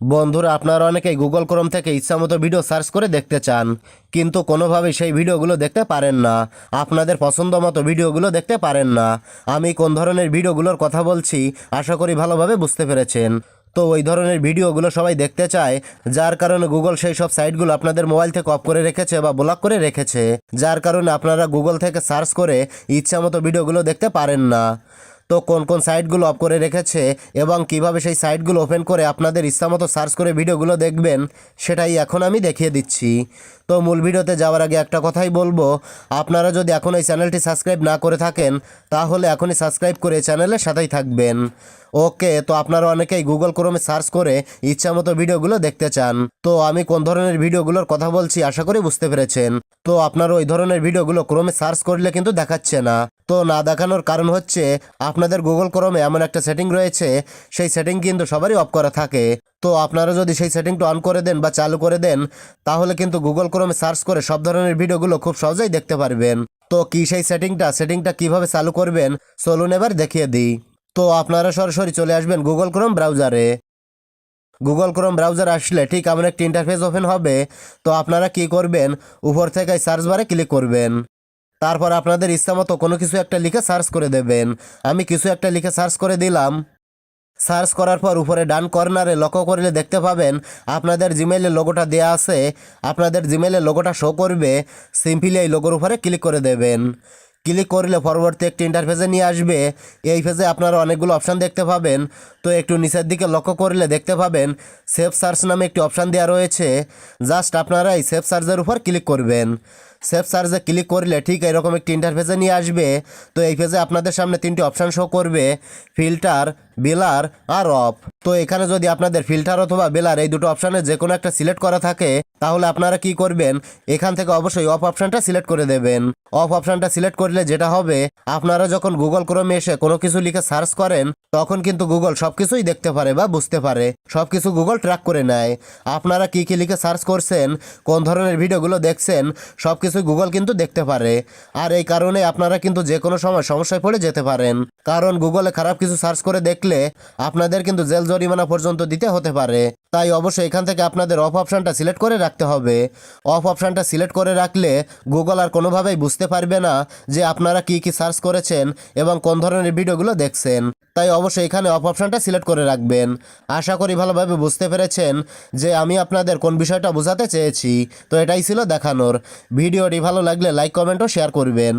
বন্ধুরা, আপনারা অনেকেই গুগল ক্রোম থেকে ইচ্ছামতো ভিডিও সার্চ করে দেখতে চান, কিন্তু কোনোভাবেই সেই ভিডিওগুলো দেখতে পারেন না। আপনাদের পছন্দ মতো ভিডিওগুলো দেখতে পারেন না। আমি কোন ধরনের ভিডিওগুলোর কথা বলছি, আশা করি ভালোভাবে বুঝতে পেরেছেন। তো ওই ধরনের ভিডিওগুলো সবাই দেখতে চায়, যার কারণে গুগল সেই সব সাইটগুলো আপনাদের মোবাইল থেকে অফ করে রেখেছে বা ব্লক করে রেখেছে, যার কারণে আপনারা গুগল থেকে সার্চ করে ইচ্ছামতো ভিডিওগুলো দেখতে পারেন না। তো কোন কোন সাইটগুলো অফ করে রেখেছে এবং কীভাবে সেই সাইটগুলো ওপেন করে আপনাদের ইচ্ছামতো সার্চ করে ভিডিওগুলো দেখবেন, সেটাই এখন আমি দেখিয়ে দিচ্ছি। তো মূল ভিডিওতে যাওয়ার আগে একটা কথাই বলব, আপনারা যদি এখন এই চ্যানেলটি সাবস্ক্রাইব না করে থাকেন, তাহলে এখনই সাবস্ক্রাইব করে চ্যানেলের সাথেই থাকবেন। ওকে, তো আপনারা অনেকেই গুগল ক্রোমে সার্চ করে ইচ্ছামতো ভিডিওগুলো দেখতে চান। তো আমি কোন ধরনের ভিডিওগুলোর কথা বলছি আশা করি বুঝতে পেরেছেন। তো আপনারা ওই ধরনের ভিডিওগুলো ক্রোমে সার্চ করলে কিন্তু দেখাচ্ছে না। তো না দেখানোর কারণ হচ্ছে আপনাদের গুগল ক্রোমে এমন একটা সেটিং রয়েছে, সেই সেটিং কিন্তু সবারই অফ করা থাকে। তো আপনারা যদি সেই সেটিংটা অন করে দেন বা চালু করে দেন, তাহলে কিন্তু গুগল ক্রোমে সার্চ করে সব ধরনের ভিডিওগুলো খুব সহজেই দেখতে পারবেন। তো কি সেই সেটিংটা সেটিংটা কীভাবে চালু করবেন, চলুন এবার দেখিয়ে দিই। তো আপনারা সরাসরি চলে আসবেন গুগল ক্রোম ব্রাউজারে গুগল ক্রোম ব্রাউজার আসলে ঠিক আমার একটি ইন্টারফেস ওপেন হবে। তো আপনারা কি করবেন, উপর থেকে সার্চ বারে ক্লিক করবেন। তারপর আপনাদের ইচ্ছা মতো কোনো কিছু একটা লিখে সার্চ করে দেবেন। আমি কিছু একটা লিখে সার্চ করে দিলাম। সার্চ করার পর উপরে ডান কর্নারে লক্ষ্য করলে দেখতে পাবেন আপনাদের জিমেইলের লোগোটা দেয়া আছে। আপনাদের জিমেইলের লোগোটা শো করবে। সিম্পলি এই লোগোর উপরে ক্লিক করে দেবেন। ক্লিক করলে পরবর্তী একটি ইন্টারফেসে নিয়ে আসবে। এই ফেজে আপনারা অনেকগুলো অপশান দেখতে পাবেন। তো একটু নিচের দিকে লক্ষ্য করলে দেখতে পাবেন সেফ সার্চ নামে একটি অপশান দেওয়া রয়েছে। জাস্ট আপনারা এই সেফ সার্চের উপর ক্লিক করবেন। সেফ সার্চে ক্লিক করলে ঠিক এরকম একটি ইন্টারফেসে নিয়ে আসবে। তো এই পেজে আপনাদের সামনে তিনটি অপশান শো করবে ফিল্টার বেলার আর অফ তো এখানে যদি আপনাদের ফিল্টার অথবা বেলার এই দুটো অপশানে যে কোনো একটা সিলেক্ট করা থাকে, তাহলে আপনারা কি করবেন, এখান থেকে অবশ্যই অফ অপশানটা সিলেক্ট করে দেবেন। অফ অপশানটা সিলেক্ট করলে যেটা হবে, আপনারা যখন গুগল ক্রোমে এসে কোনো কিছু লিখে সার্চ করেন, তখন কিন্তু গুগল সব কিছুই দেখতে পারে বা বুঝতে পারে সব কিছু গুগল ট্র্যাক করে নেয়। আপনারা কী কী লিখে সার্চ করছেন, কোন ধরনের ভিডিওগুলো দেখছেন সব কিছুই গুগল কিন্তু দেখতে পারে। আর এই কারণে আপনারা কিন্তু যে কোনো সময় সমস্যায় পড়ে যেতে পারেন। কারণ গুগলে খারাপ কিছু সার্চ করে দেখলে আপনাদের কিন্তু জেল জরিমানা পর্যন্ত দিতে হতে পারে। তাই অবশ্যই এখান থেকে আপনাদের অফ অপশানটা সিলেক্ট করে রাখতে হবে। অফ অপশানটা সিলেক্ট করে রাখলে গুগল আর কোনোভাবেই বুঝতে পারবে না যে আপনারা কি কি সার্চ করেছেন এবং কোন ধরনের ভিডিওগুলো দেখছেন। তাই অবশ্যই এখানে অফ অপশানটা সিলেক্ট করে রাখবেন। আশা করি ভালোভাবে বুঝতে পেরেছেন যে আমি আপনাদের কোন বিষয়টা বোঝাতে চেয়েছি। তো এটাই ছিল দেখানোর। ভিডিওটি ভালো লাগলে লাইক কমেন্ট ও শেয়ার করবেন।